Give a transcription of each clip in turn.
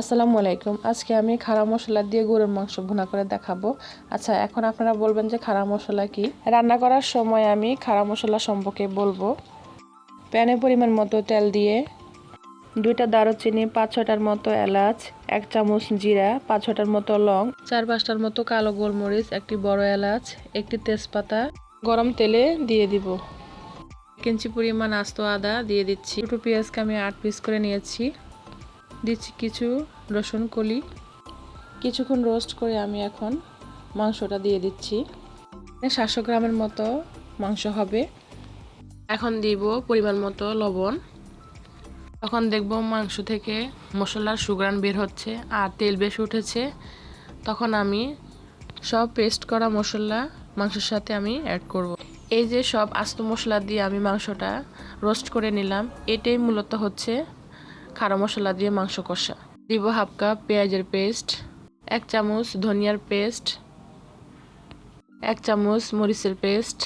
আসসালামু আলাইকুম। আজকে আমি খাড়া মশলা দিয়ে গরুর মাংস ভুনা করে দেখাবো। আচ্ছা এখন আপনারা বলবেন যে খাড়া মশলা কি? রান্না করার সময় আমি খাড়া মশলা সম্পর্কে বলব। প্যানে পরিমাণ মতো তেল দিয়ে দুইটা দারুচিনি, পাঁচ ছটার মতো এলাচ, এক চামচ জিরা, পাঁচ ছটার মতো লং, চার পাঁচটার মতো কালো গোলমরিচ, একটি বড় এলাচ, একটি তেজপাতা গরম তেলে দিয়ে দিব। এক ইঞ্চি পরিমাণ আস্ত আদা দিয়ে দিচ্ছি। দুটো পেঁয়াজকে আমি আট পিস করে নিয়েছি। দিচ্ছি কিছু রসুন কলি। কিছুক্ষণ রোস্ট করে আমি এখন মাংসটা দিয়ে দিচ্ছি। সাতশো গ্রামের মতো মাংস হবে। এখন দিব পরিমাণ মতো লবণ। তখন দেখব মাংস থেকে মশলার সুগ্রান বের হচ্ছে আর তেল বেশ উঠেছে। তখন আমি সব পেস্ট করা মশলা মাংসের সাথে আমি অ্যাড করব। এই যে সব আস্ত মশলা দিয়ে আমি মাংসটা রোস্ট করে নিলাম, এটাই মূলত হচ্ছে খাড়া মশলা দিয়ে মাংস কষা। দিব হাফ কাপ পেঁয়াজের পেস্ট, এক চামচ ধনিয়ার পেস্ট, এক চামচ মরিচের পেস্ট,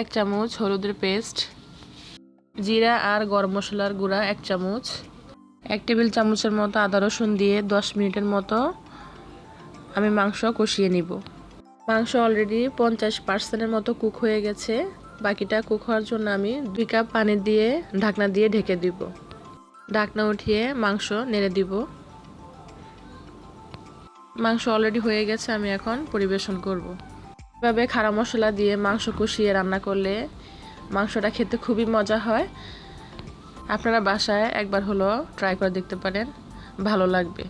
এক চামচ হলুদের পেস্ট, জিরা আর গরম মশলার গুঁড়া এক চামচ, এক টেবিল চামচের মতো আদা রসুন দিয়ে দশ মিনিটের মতো আমি মাংস কষিয়ে নিব। মাংস অলরেডি পঞ্চাশ পার্সেন্টের মতো কুক হয়ে গেছে। বাকিটা কুক হওয়ার জন্য আমি দুই কাপ পানি দিয়ে ঢাকনা দিয়ে ঢেকে দিব। ঢাকনা উঠিয়ে মাংস নেড়ে দিব। মাংস অলরেডি হয়ে গেছে, আমি এখন পরিবেশন করব। এভাবে খাড়া মশলা দিয়ে মাংস কষিয়ে রান্না করলে মাংসটা খেতে খুবই মজা হয়। আপনারা বাসায় একবার হলো ট্রাই করে দেখতে পারেন, ভালো লাগবে।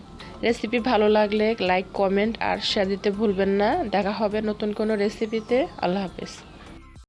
রেসিপি ভালো লাগলে লাইক কমেন্ট আর শেয়ার দিতে ভুলবেন না। দেখা হবে নতুন কোনো রেসিপিতে আল্লাহ হাফেজ।